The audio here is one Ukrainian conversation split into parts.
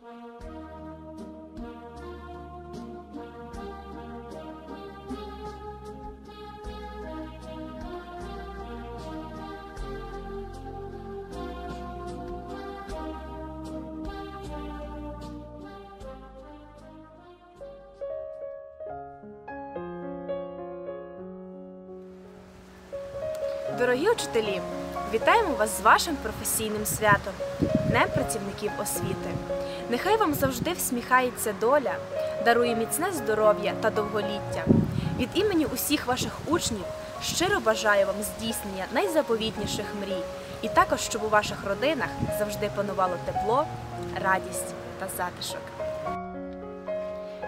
Дорогі учителі, вітаємо вас з вашим професійним святом, Днем працівників освіти. Нехай вам завжди всміхається доля, дарує міцне здоров'я та довголіття. Від імені усіх ваших учнів щиро бажаю вам здійснення найзаповітніших мрій, і також, щоб у ваших родинах завжди панувало тепло, радість та затишок.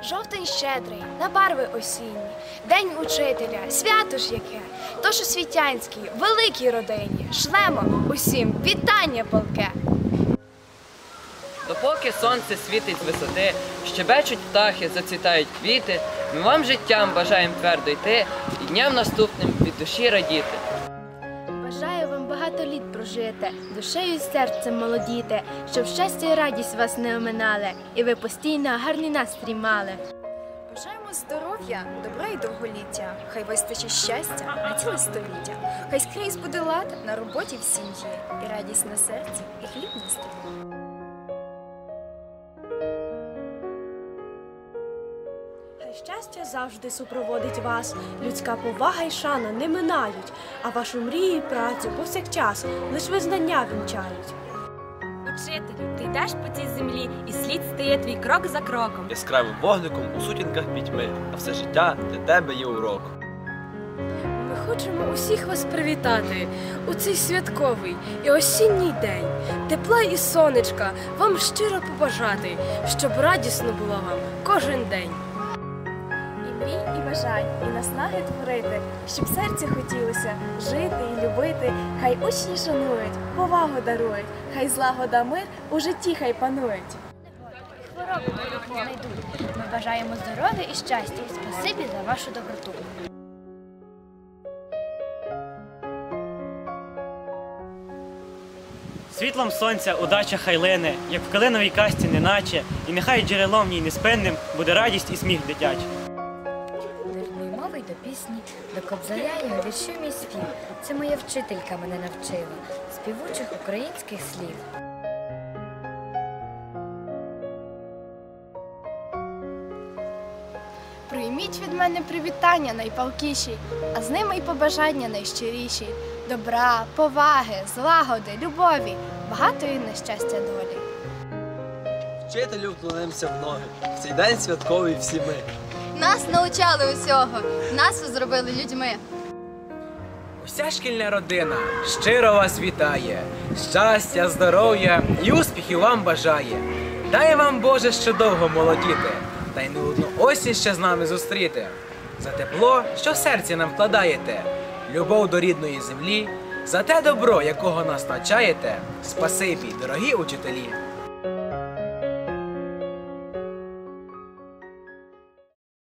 Жовтень щедрий, на барви осінні, День учителя, свято ж яке, тож у світянській, великій родині, шлемо усім вітання полке. Допоки сонце світить з висоти, щебечуть птахи, зацвітають квіти, ми вам життям бажаємо твердо йти і дням наступним від душі радіти. Бажаю вам багато літ прожити, душею і серцем молодіти, щоб щастя і радість вас не оминали, і ви постійно гарний настрій мали. Бажаємо здоров'я, добра і довголіття. Хай вистачить щастя на ціле століття. Хай скрізь буде лад на роботі в сім'ї, і радість на серці, і хліб на столі. Хай щастя завжди супроводить вас, людська повага й шана не минають, а вашу мрію і працю повсякчас лиш визнання вінчають. Учителю, ти йдеш по цій землі, і слід стає твій крок за кроком. яскравим вогником у сутінках пітьми, а все життя для тебе є уроком. Ми хочемо усіх вас привітати у цей святковий і осінній день, тепла і сонечка вам щиро побажати, щоб радісно було вам кожен день. Мрій, і бажань, і наснаги творити, щоб серці хотілося жити і любити. Хай учні шанують, повагу дарують, хай злагода мир у житті хай панують. Хвороби не знайдуть. Ми бажаємо здоров'я і щастя. Спасибі за вашу доброту. Світлом сонця удача хай лине, як в калиновій касті неначе, і нехай джерелом в ній неспинним буде радість і сміх дитячий. Й до пісні, до кобзаря я віршу мій спів. Це моя вчителька мене навчила співучих українських слів. Прийміть від мене привітання найпалкіші, а з ними й побажання найщиріші. Добра, поваги, злагоди, любові, багатої на щастя долі. Вчителю вклонимося в ноги. В цей день святковий всі ми. Нас навчали усього, нас зробили людьми. Уся шкільна родина щиро вас вітає, щастя, здоров'я і успіхів вам бажає. Дай вам Боже ще довго молодіти, та й не одну осінь ще з нами зустріти. За тепло, що в серці нам вкладаєте, любов до рідної землі, за те добро, якого нас навчаєте. Спасибі, дорогі учителі.